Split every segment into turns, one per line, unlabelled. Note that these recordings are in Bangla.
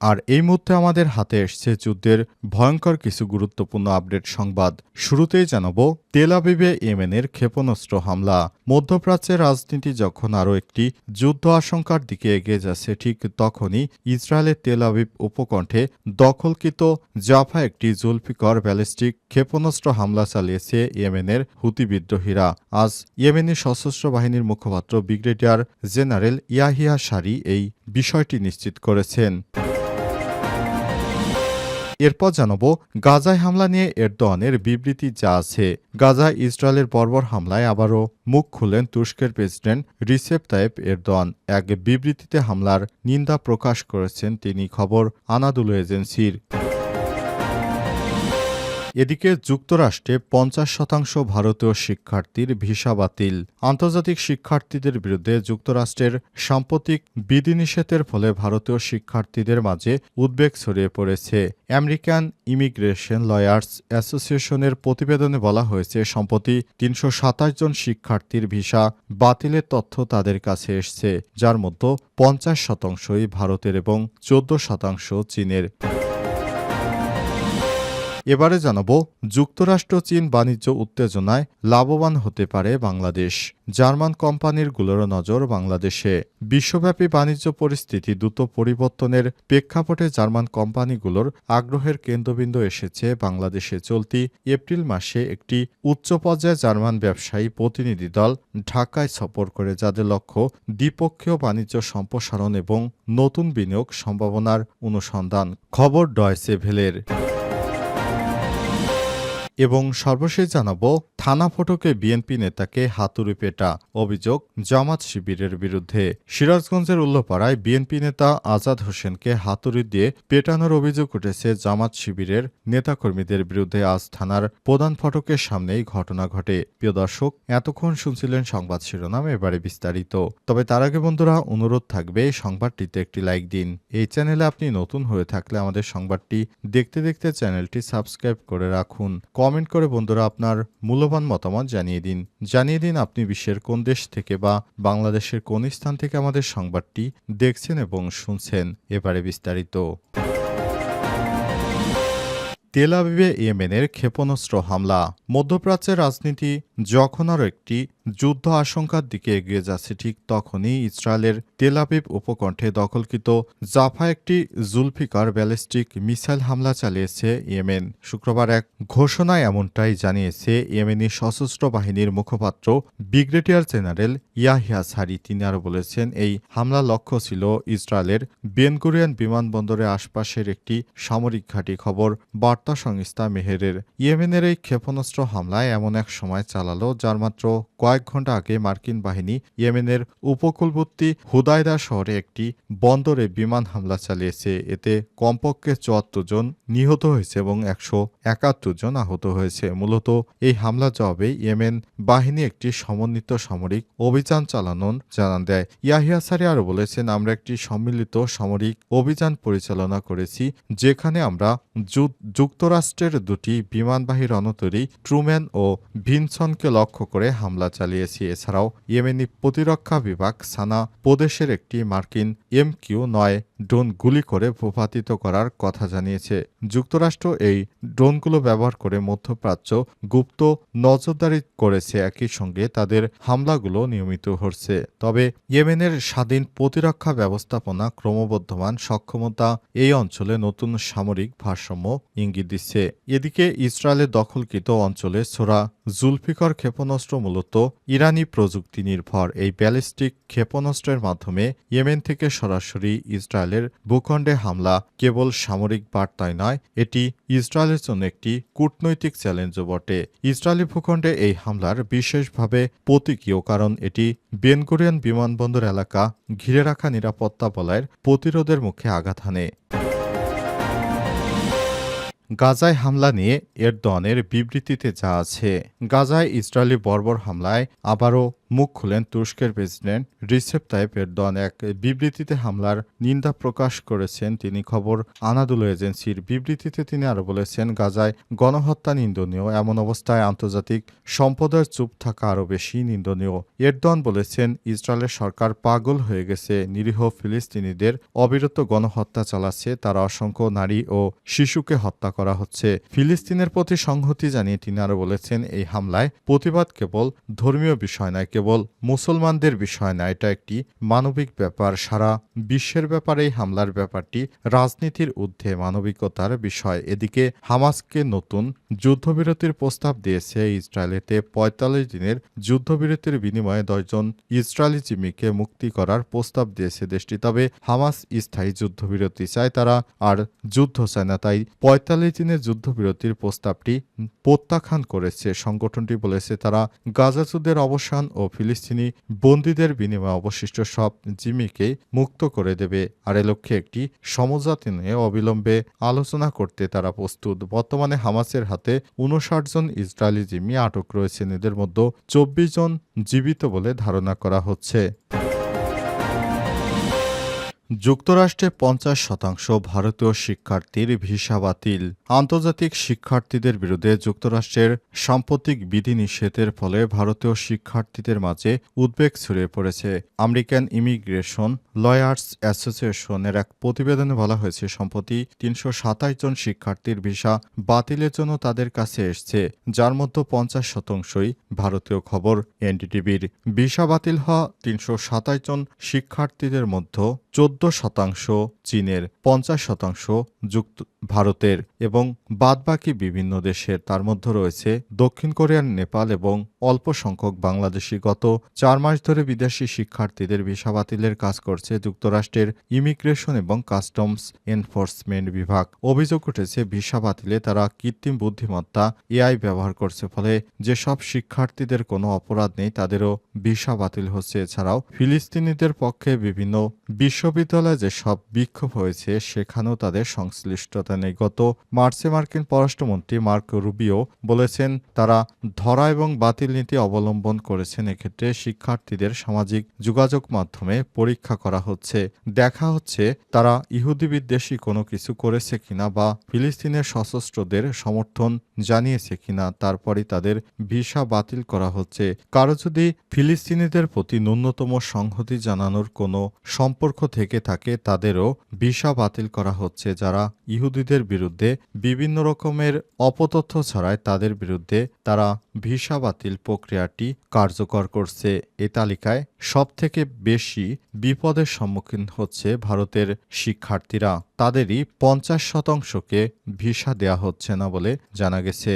আর এই মুহূর্তে আমাদের হাতে এসছে যুদ্ধের ভয়ঙ্কর কিছু গুরুত্বপূর্ণ আপডেট সংবাদ। শুরুতেই জানাব, তেল আবিবে ইয়েমেনের ক্ষেপণাস্ত্র হামলা। মধ্যপ্রাচ্যের রাজনীতি যখন আরও একটি যুদ্ধ আশঙ্কার দিকে এগিয়ে যাচ্ছে, ঠিক তখনই ইসরায়েলের তেল আবিব উপকণ্ঠে দখলকৃত জাফা একটি জুলফিকর ব্যালিস্টিক ক্ষেপণাস্ত্র হামলা চালিয়েছে ইয়েমেনের হুতি বিদ্রোহীরা। আজ ইয়েমেনি সশস্ত্র বাহিনীর মুখপাত্র ব্রিগেডিয়ার জেনারেল ইয়াহিয়া সারি এই বিষয়টি নিশ্চিত করেছেন। এরপর জানাব, গাজায় হামলা নিয়ে এরদোয়ানের বিবৃতি যা আছে। গাজা ইসরায়েলের বর্বর হামলায় আবারও মুখ খুললেন তুরস্কের প্রেসিডেন্ট রিসেপ তাইপ এরদোয়ান। এক বিবৃতিতে হামলার নিন্দা প্রকাশ করেছেন তিনি, খবর আনাদুল এজেন্সির। এদিকে যুক্তরাষ্ট্রে পঞ্চাশ শতাংশ ভারতীয় শিক্ষার্থীর ভিসা বাতিল। আন্তর্জাতিক শিক্ষার্থীদের বিরুদ্ধে যুক্তরাষ্ট্রের সাম্প্রতিক বিধিনিষেধের ফলে ভারতীয় শিক্ষার্থীদের মাঝে উদ্বেগ ছড়িয়ে পড়েছে। আমেরিকান ইমিগ্রেশন লয়ার্স অ্যাসোসিয়েশনের প্রতিবেদনে বলা হয়েছে, সম্প্রতি তিনশো সাতাশ জন শিক্ষার্থীর ভিসা বাতিলের তথ্য তাদের কাছে এসছে, যার মধ্যে পঞ্চাশ শতাংশই ভারতের এবং চোদ্দ শতাংশ চীনের। এবারে জানাব, যুক্তরাষ্ট্র, চীন বাণিজ্য উত্তেজনায় লাভবান হতে পারে বাংলাদেশ। জার্মান কোম্পানির কোম্পানিরগুলোর নজর বাংলাদেশে। বিশ্বব্যাপী বাণিজ্য পরিস্থিতি দ্রুত পরিবর্তনের প্রেক্ষাপটে জার্মান কোম্পানিগুলোর আগ্রহের কেন্দ্রবিন্দু এসেছে বাংলাদেশে চলতি এপ্রিল মাসে একটি উচ্চ পর্যায়ে জার্মান ব্যবসায়ী প্রতিনিধি দল ঢাকায় সফর করে, যাদের লক্ষ্য দ্বিপক্ষীয় বাণিজ্য সম্প্রসারণ এবং নতুন বিনিয়োগ সম্ভাবনার অনুসন্ধান। খবর ডয়সে ভেলের। এবং সর্বশেষ জানাব, থানা ফটকে বিএনপি নেতাকে হাতুড়ি পেটা অভিযোগ জামাত শিবিরের বিরুদ্ধে। সিরাজগঞ্জের উল্লপাড়ায় বিএনপি নেতা আজাদ হোসেনকে হাতুড়ি দিয়ে পেটানোর অভিযোগ উঠেছে জামাত শিবিরের নেতাকর্মীদের বিরুদ্ধে আজ থানার প্রধান ফটকের সামনেই ঘটনা ঘটে। প্রিয় দর্শক, এতক্ষণ শুনছিলেন সংবাদ শিরোনাম, এবারে বিস্তারিত। তবে তার আগে বন্ধুরা, অনুরোধ থাকবে সংবাদটিতে একটি লাইক দিন। এই চ্যানেলে আপনি নতুন হয়ে থাকলে আমাদের সংবাদটি দেখতে দেখতে চ্যানেলটি সাবস্ক্রাইব করে রাখুন। কমেন্ট করে বন্ধুরা আপনার মূল্যবান মতামত জানিয়ে দিন। জানিয়ে দিন আপনি বিশ্বের কোন দেশ থেকে বা বাংলাদেশের কোন স্থান থেকে আমাদের সংবাদটি দেখছেন এবং শুনছেন। এবারে বিস্তারিত। তেল আবিবে ইয়েমেনের ক্ষেপণাস্ত্র হামলা। মধ্যপ্রাচ্যের রাজনীতি যখন আরও একটি যুদ্ধ আশঙ্কার দিকে এগিয়ে যাচ্ছে ঠিক তখনই ইসরায়েলের তেল আবিব উপকণ্ঠে দখলকৃত জাফা একটি জুলফিকার ব্যালিস্টিক মিসাইল হামলা চালিয়েছে ইয়েমেন। শুক্রবার এক ঘোষণায় এমনটাই জানিয়েছে ইয়েমেনি সশস্ত্র বাহিনীর মুখপাত্র ব্রিগেডিয়ার জেনারেল ইয়াহিয়া সারি। তিনি আরও বলেছেন, এই হামলা লক্ষ্য ছিল ইসরায়েলের বেনকুরিয়ান বিমানবন্দরের আশপাশের একটি সামরিক ঘাঁটি খবর বার্তা সংস্থা মেহেরের। ইয়েমেনের এই ক্ষেপণাস্ত্র হামলায় এমন এক সময় চালালো, যার মাত্র কয়েক ঘণ্টা আগে মার্কিন বাহিনী ইয়েমেনের উপকূলবর্তী হুদায়দা শহরে একটি বন্দরে বিমান হামলা চালিয়েছে। এতে কমপক্ষে চুয়াত্তর জন নিহত হয়েছে এবং একশো একাত্তর জন আহত হয়েছে। মূলত এই হামলা জবাবে ইয়েমেন বাহিনী একটি সমন্বিত সামরিক অভিযান চালানোর জানান দেয়। ইয়াহিয়া সারি আরও বলেছেন, আমরা একটি সম্মিলিত সামরিক অভিযান পরিচালনা করেছি, যেখানে আমরা যুক্তরাষ্ট্রের দুটি বিমানবাহী রণতরী ট্রুম্যান ও ভিনসনকে লক্ষ্য করে হামলা চালিয়েছি। এছাড়াও ইয়েমেনি প্রতিরক্ষা বিভাগ সানা প্রদেশের একটি মার্কিন এম কিউ নয় ড্রোন গুলি করে ভূপাতিত করার কথা জানিয়েছে। যুক্তরাষ্ট্র এই ড্রোনগুলো ব্যবহার করে মধ্যপ্রাচ্য গুপ্ত নজরদারি করেছে। একই সঙ্গে তাদের হামলাগুলো নিয়মিত হচ্ছে। তবে ইয়েমেনের স্বাধীন প্রতিরক্ষা ব্যবস্থাপনা ক্রমবর্ধমান সক্ষমতা এই অঞ্চলে নতুন সামরিক ভারসাম্য ইঙ্গিত দিচ্ছে। এদিকে ইসরায়েলের দখলকৃত অঞ্চলে সোরা জুলফিকর ক্ষেপণাস্ত্র মূলত ইরানি প্রযুক্তি নির্ভর এই ব্যালিস্টিক ক্ষেপণাস্ত্রের মাধ্যমে ইয়েমেন থেকে সরাসরি ইসরায়েলের ভূখণ্ডে হামলা কেবল সামরিক বার্তায় নয়, এটি ইসরায়েলের জন্য একটি কূটনৈতিক চ্যালেঞ্জও বটে। ইসরায়েলি ভূখণ্ডে এই হামলার বিশেষভাবে প্রতীকীয় কারণ এটি বেনগুরিয়ান বিমানবন্দর এলাকা ঘিরে রাখা নিরাপত্তা বলয়ের প্রতিরোধের মুখে আঘাত হানে। গাজায় হামলা নিয়ে এর দনের বিবৃতিতে যা আছে। গাজায় ইসরায়েলি বর্বর হামলায় আবারও মুখ খুলেন তুরস্কের প্রেসিডেন্ট রিসেপ তাইপ এরদোয়ান। এক বিবৃতিতে হামলার নিন্দা প্রকাশ করেছেন তিনি। খবর আনাদুল এজেন্সির বিবৃতিতে তিনি আরও বলেছেন, গাজায় গণহত্যা নিন্দনীয়, এমন অবস্থায় আন্তর্জাতিক সম্প্রদায়ের চুপ থাকা আরও বেশি নিন্দনীয়। এরদোয়ান বলেছেন, ইসরায়েলের সরকার পাগল হয়ে গেছে, নিরীহ ফিলিস্তিনিদের অবিরত গণহত্যা চালাচ্ছে, তারা অসংখ্য নারী ও শিশুকে হত্যা করা হচ্ছে। ফিলিস্তিনের প্রতি সংহতি জানিয়ে তিনি আরও বলেছেন, এই হামলায় প্রতিবাদ কেবল ধর্মীয় বিষয় নয় কেবল মুসলমানদের বিষয় না, এটা একটি মানবিক ব্যাপার। সারা বিশ্বের ব্যাপারে এই হামলার ব্যাপারটি রাজনীতির ঊর্ধ্বে মানবিকতার বিষয়। এদিকে হামাসকে নতুন যুদ্ধবিরতির প্রস্তাব দিয়েছে ইসরায়েলেতে। পঁয়তাল্লিশ দিনের যুদ্ধবিরতির বিনিময়ে দশজন ইসরায়েলি জিম্মিকে মুক্তি করার প্রস্তাব দিয়েছে দেশটি। তবে হামাস স্থায়ী যুদ্ধবিরতি চায় তারা আর যুদ্ধ চায় না, তাই পঁয়তাল্লিশ দিনের যুদ্ধবিরতির প্রস্তাবটি প্রত্যাখ্যান করেছে। সংগঠনটি বলেছে, তারা গাজা যুদ্ধের অবসান ও ফিলিস্তিনি বন্দীদের বিনিময়ে অবশিষ্ট সব জিমিকে মুক্ত করে দেবে। আর এ লক্ষ্যে একটি সমজাতি নিয়ে অবিলম্বে আলোচনা করতে তারা প্রস্তুত। বর্তমানে হামাসের হাতে উনষাট জন ইসরায়েলি জিমি আটক রয়েছেন। এদের মধ্যে চব্বিশ জন জীবিত বলে ধারণা করা হচ্ছে। যুক্তরাষ্ট্রে পঞ্চাশ শতাংশ ভারতীয় শিক্ষার্থীর ভিসা বাতিল। আন্তর্জাতিক শিক্ষার্থীদের বিরুদ্ধে যুক্তরাষ্ট্রের সাম্প্রতিক বিধিনিষেধের ফলে ভারতীয় শিক্ষার্থীদের মাঝে উদ্বেগ ছড়িয়ে পড়েছে। আমেরিকান ইমিগ্রেশন লয়ার্স অ্যাসোসিয়েশনের এক প্রতিবেদনে বলা হয়েছে, সম্প্রতি তিনশো সাতাশ জন শিক্ষার্থীর ভিসা বাতিলের জন্য তাদের কাছে এসছে, যার মধ্যে পঞ্চাশ শতাংশই ভারতীয় খবর এনডিটিভির। ভিসা বাতিল হওয়া তিনশো সাতাশ জন শিক্ষার্থীদের মধ্যে চোদ্দ শতাংশ চীনের পঞ্চাশ শতাংশ যুক্ত ভারতের এবং বাদবাকি বিভিন্ন দেশের, তার মধ্যে রয়েছে দক্ষিণ কোরিয়ার নেপাল এবং অল্প সংখ্যক বাংলাদেশি। গত চার মাস ধরে বিদেশি শিক্ষার্থীদের ভিসা বাতিলের কাজ করছে যুক্তরাষ্ট্রের ইমিগ্রেশন এবং কাস্টমস এনফোর্সমেন্ট বিভাগ। অভিযোগ উঠেছে, ভিসা বাতিলে তারা কৃত্রিম বুদ্ধিমত্তা এআই ব্যবহার করছে, ফলে যেসব শিক্ষার্থীদের কোনো অপরাধ নেই, তাদেরও ভিসা বাতিল হচ্ছে। এছাড়াও ফিলিস্তিনিদের পক্ষে বিভিন্ন বিশ্ববিদ্যালয়ে যেসব বিক্ষোভ হয়েছে, সেখানেও তাদের সংশ্লিষ্টতা নেই গত মার্চে মার্কিন পররাষ্ট্রমন্ত্রী মার্ক রুবিও বলেছেন, তারা ধরা এবং বাতিল নীতি অবলম্বন করেছেন, এক্ষেত্রে শিক্ষার্থীদের সামাজিক যোগাযোগ মাধ্যমে পরীক্ষা করা হচ্ছে। দেখা হচ্ছে তারা ইহুদি বিদ্বেষী কোনো কিছু করেছে কিনা বা ফিলিস্তিনের সশস্ত্রদের সমর্থন জানিয়েছে কিনা, তারপরই তাদের ভিসা বাতিল করা হচ্ছে। কারও যদি ফিলিস্তিনিদের প্রতি ন্যূনতম সংহতি জানানোর কোনো সম্পর্ক থেকে থাকে, তাদেরও ভিসা বাতিল করা হচ্ছে, যারা ইহুদিদের বিরুদ্ধে বিভিন্ন রকমের অপতথ্য ছড়ায় তাদের বিরুদ্ধে তারা ভিসা বাতিল প্রক্রিয়াটি কার্যকর করছে। এ তালিকায় সবথেকে বেশি বিপদের সম্মুখীন হচ্ছে ভারতের শিক্ষার্থীরা। তাদেরই পঞ্চাশ শতাংশকে ভিসা দেয়া হচ্ছে না বলে জানা গেছে।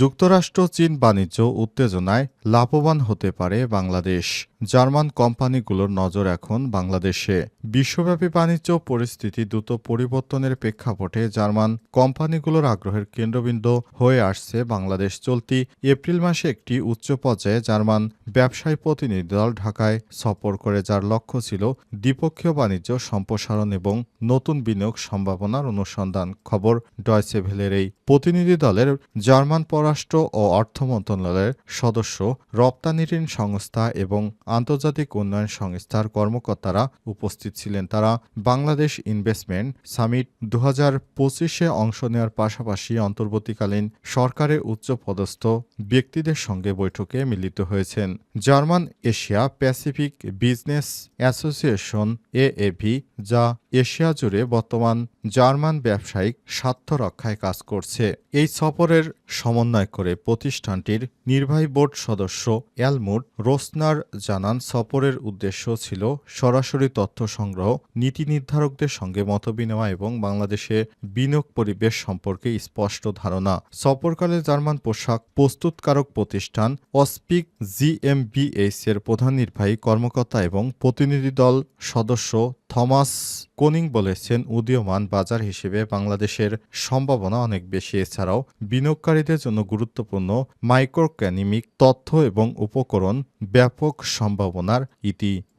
যুক্তরাষ্ট্র, চীন বাণিজ্য উত্তেজনায় লাভবান হতে পারে বাংলাদেশ। জার্মান কোম্পানিগুলোর নজর এখন বাংলাদেশে। বিশ্বব্যাপী বাণিজ্য পরিস্থিতি দ্রুত পরিবর্তনের প্রেক্ষাপটে জার্মান কোম্পানিগুলোর আগ্রহের কেন্দ্রবিন্দু হয়ে আসছে বাংলাদেশ। চলতি এপ্রিল মাসে একটি উচ্চ পর্যায়ে জার্মান ব্যবসায়ী প্রতিনিধি দল ঢাকায় সফর করে, যার লক্ষ্য ছিল দ্বিপক্ষীয় বাণিজ্য সম্প্রসারণ এবং নতুন বিনিয়োগ সম্ভাবনার অনুসন্ধান। খবর ডয়সেভেলের এই প্রতিনিধি দলের জার্মান পররাষ্ট্র ও অর্থ মন্ত্রণালয়ের সদস্য রপ্তানি ঋণ সংস্থা এবং আন্তর্জাতিক উন্নয়ন সংস্থার কর্মকর্তারা উপস্থিত ছিলেন। তারা বাংলাদেশ ইনভেস্টমেন্ট সামিট দু হাজার পঁচিশে অংশ নেওয়ার পাশাপাশি অন্তর্বর্তীকালীন সরকারের উচ্চপদস্থ ব্যক্তিদের সঙ্গে বৈঠকে মিলিত হয়েছেন। German Asia Pacific business association এএভি যা এশিয়া জুড়ে বর্তমান জার্মান ব্যবসায়িক স্বার্থ রক্ষায় কাজ করছে। এই সফরের সমন্বয় করে প্রতিষ্ঠানটির নির্বাহী বোর্ড সদস্য অ্যালমুড রোসনার জানান, সফরের উদ্দেশ্য ছিল সরাসরি তথ্য সংগ্রহ, নীতি নির্ধারকদের সঙ্গে মতবিনিময় এবং বাংলাদেশে বিনিয়োগ পরিবেশ সম্পর্কে স্পষ্ট ধারণা। সফরকালে জার্মান পোশাক প্রস্তুতকারক প্রতিষ্ঠান অস্পিক জিএমবিএইচ এর প্রধান নির্বাহী কর্মকর্তা এবং প্রতিনিধি দল সদস্য থমাস কোনিং বলেছেন, উদীয়মান বাজার হিসেবে বাংলাদেশের সম্ভাবনা অনেক বেশি। এছাড়াও, বিনিয়োগকারীদের জন্য গুরুত্বপূর্ণ মাইক্রোক্যানিমিক তথ্য এবং উপকরণ ব্যাপক সম্ভাবনার ইতি।